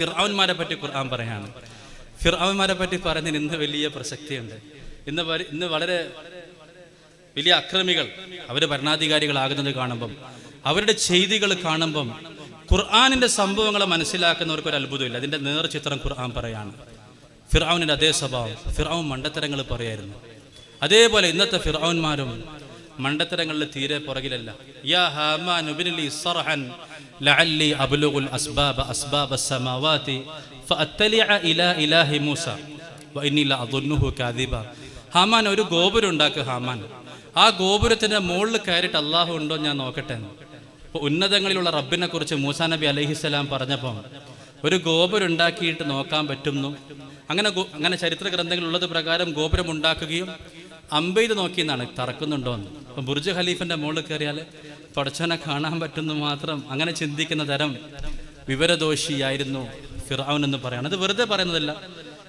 ഫിർഔന്മാരെ പറ്റി ഖുർആൻ പറയാണ്. ഫിർആൻമാരെ പറ്റി പറയുന്നതിന് ഇന്ന് വലിയ പ്രസക്തിയുണ്ട്. ഇന്ന് ഇന്ന് വളരെ വലിയ അക്രമികൾ അവർ ഭരണാധികാരികളാകുന്നത് കാണുമ്പം അവരുടെ ചെയ്തികൾ കാണുമ്പം ഖുർആാനിന്റെ സംഭവങ്ങളെ മനസ്സിലാക്കുന്നവർക്ക് ഒരു അത്ഭുതമില്ല. അതിന്റെ നേർചിത്രം ഖുർആൻ പറയാണ്. ഫിർഔനിന്റെ അതേ സ്വഭാവം ഫിർആൌൻ മണ്ടത്തരങ്ങൾ പറയായിരുന്നു. അതേപോലെ ഇന്നത്തെ ഫിർഔന്മാരും മണ്ടത്തരങ്ങളിൽ തീരെ പുറകിലല്ല. യാ ഹാമാൻ ലഅല്ലി അസ്ബാബ അസ്ബാബ ഇലാ ഇലാഹി മൂസ. കാദിബ. ഒരു ഗോപുരം ഉണ്ടാക്കുക ഹാമാൻ. ആ ഗോപുരത്തിന്റെ മുകളിൽ കയറിയിട്ട് അള്ളാഹു ഉണ്ടോ ഞാൻ നോക്കട്ടെ ഉന്നതങ്ങളിലുള്ള റബ്ബിനെ കുറിച്ച് മൂസാ നബി അലഹിസ്സലാം പറഞ്ഞപ്പോൾ ഒരു ഗോപുരം ഉണ്ടാക്കിയിട്ട് നോക്കാൻ പറ്റുന്നു? അങ്ങനെ അങ്ങനെ ചരിത്ര ഗ്രന്ഥങ്ങളുള്ളത് പ്രകാരം ഗോപുരം ഉണ്ടാക്കുകയും അമ്പെയ്ത് നോക്കി എന്നാണ് തറക്കുന്നുണ്ടോ എന്ന്. അപ്പം ബുർജ് ഖലീഫിന്റെ മുകളിൽ കയറിയാൽ പടച്ചനെ കാണാൻ പറ്റുന്നു മാത്രം അങ്ങനെ ചിന്തിക്കുന്ന തരം വിവരദോഷിയായിരുന്നു ഫിറാവൻ എന്ന് പറയാണ്. അത് വെറുതെ പറയുന്നതല്ല.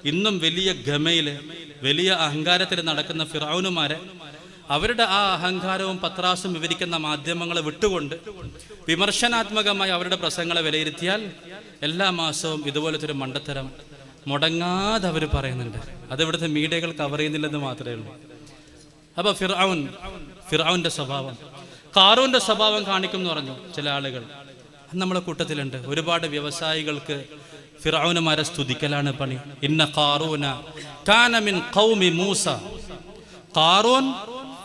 ഇന്നും വലിയ ഗമയിൽ വലിയ അഹങ്കാരത്തിൽ നടക്കുന്ന ഫിറാവുനുമാരെ അവരുടെ ആ അഹങ്കാരവും പത്രാസും വിവരിക്കുന്ന മാധ്യമങ്ങളെ വിട്ടുകൊണ്ട് വിമർശനാത്മകമായി അവരുടെ പ്രസംഗങ്ങളെ വിലയിരുത്തിയാൽ എല്ലാ മാസവും ഇതുപോലത്തെ ഒരു മണ്ടത്തരം മുടങ്ങാതെ അവർ പറയുന്നുണ്ട്. അത് ഇവിടുത്തെ മീഡിയകൾ കവർ ചെയ്യുന്നില്ലെന്ന് മാത്രമേ ഉള്ളൂ. അപ്പൊ ഫിർഔൻ ഫിർഔന്റെ സ്വഭാവം. കാറൂന്റെ സ്വഭാവം കാണിക്കും എന്ന് പറഞ്ഞു ചില ആളുകൾ. നമ്മളെ കൂട്ടത്തിലുണ്ട്. ഒരുപാട് വ്യവസായികൾക്ക് ഫിറൌനുമാരെ സ്തുതിക്കലാണ് പണി. ഇന്ന കാറൂന കാനമിൻ ഖൗമി മൂസ. കാറൂൻ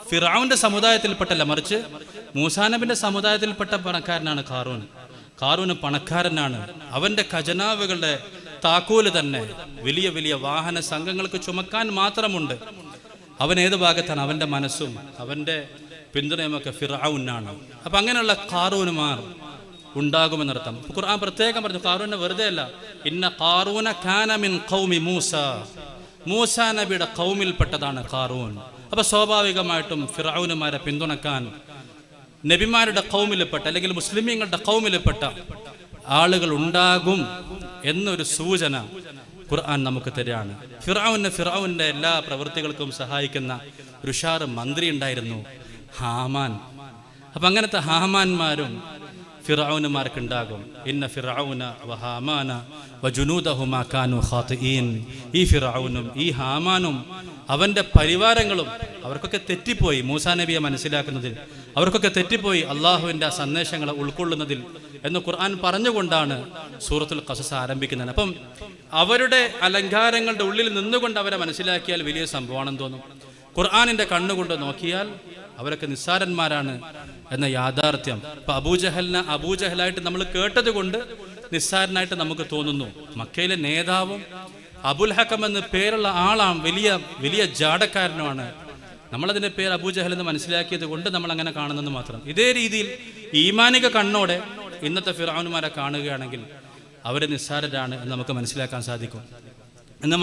ഫിറൌന്റെ സമുദായത്തിൽപ്പെട്ടല്ല മറിച്ച് മൂസാനബിന്റെ സമുദായത്തിൽപ്പെട്ട പണക്കാരനാണ് കാറൂൻ. കാറൂന് പണക്കാരനാണ്. അവന്റെ ഖജനാവുകളുടെ താക്കോൽ തന്നെ വലിയ വലിയ വാഹന സംഘങ്ങൾക്ക് ചുമക്കാൻ മാത്രമുണ്ട്. അവൻ ഏത് ഭാഗത്താണ്? അവന്റെ മനസ്സും അവന്റെ പിന്തുണയുമൊക്കെ ഫിറാവുന്നാണ് അപ്പൊ അങ്ങനെയുള്ള കാറൂനുമാർ ഉണ്ടാകുമെന്നർത്ഥം ഖുർആൻ പ്രത്യേകം പറഞ്ഞു കാറൂനെ വെറുതെ അല്ല. ഇന്ന കാറൂന കാനമിൻ ഖൗമി മൂസ. മൂസ നബിയുടെ കൗമിൽപ്പെട്ടതാണ് കാറൂൻ അപ്പൊ സ്വാഭാവികമായിട്ടും ഫിറൌനുമാരെ പിന്തുണക്കാൻ നബിമാരുടെ കൗമിൽപ്പെട്ട അല്ലെങ്കിൽ മുസ്ലിമീങ്ങളുടെ കൗമിൽപ്പെട്ട ആളുകൾ ഉണ്ടാകും എന്നൊരു സൂചന ഖുർആൻ നമുക്ക് തരികയാണ് ഫിറൌന് ഫിറാവുന്റെ എല്ലാ പ്രവൃത്തികൾക്കും സഹായിക്കുന്ന ഋഷാർ മന്ത്രി ഉണ്ടായിരുന്നു ഹാമാൻ. അപ്പൊ അങ്ങനത്തെ ഹാമാന്മാരും ഫിറൌനുമാർക്ക് ഉണ്ടാകും ഇന്ന ഫിറൌന വഹാമാന വജുനൂദഹുമാ കാനു ഖാത്തിഈൻ ഈ ഫിറൌനും ഈ ഹാമാനും അവന്റെ പരിവാരങ്ങളും അവർക്കൊക്കെ തെറ്റിപ്പോയി. മൂസാ നബിയെ മനസ്സിലാക്കുന്നതിൽ. അവർക്കൊക്കെ തെറ്റിപ്പോയി അള്ളാഹുവിന്റെ സന്ദേശങ്ങളെ ഉൾക്കൊള്ളുന്നതിൽ എന്ന് ഖുർആൻ പറഞ്ഞുകൊണ്ടാണ് സൂറത്തുൽ ഖസസ് ആരംഭിക്കുന്നത്. അപ്പം അവരുടെ അലങ്കാരങ്ങളുടെ ഉള്ളിൽ നിന്നുകൊണ്ട് അവരെ മനസ്സിലാക്കിയാൽ വലിയ സംഭവമാണെന്ന് തോന്നും. ഖുർആാനിന്റെ കണ്ണുകൊണ്ട് നോക്കിയാൽ അവരൊക്കെ നിസ്സാരന്മാരാണ് എന്ന യാഥാർത്ഥ്യം. ഇപ്പം അബൂജഹലിനെ അബൂജഹലായിട്ട് നമ്മൾ കേട്ടത് കൊണ്ട് നിസ്സാരനായിട്ട് നമുക്ക് തോന്നുന്നു. മക്കയിലെ നേതാവും അബുൽ ഹക്കം എന്ന് പേരുള്ള ആളാണ് വലിയ വലിയ ജാടക്കാരനുമാണ് നമ്മളതിന്റെ പേര് അബൂജഹൽ എന്ന് മനസ്സിലാക്കിയത് കൊണ്ട് നമ്മൾ അങ്ങനെ കാണുന്നെന്ന് മാത്രം. ഇതേ രീതിയിൽ ഈമാനിക കണ്ണോടെ ഇന്നത്തെ ഫിറാവുന്മാരെ കാണുകയാണെങ്കിൽ അവർ നിസ്സാരരാണ് എന്ന് നമുക്ക് മനസ്സിലാക്കാൻ സാധിക്കും. എന്ന്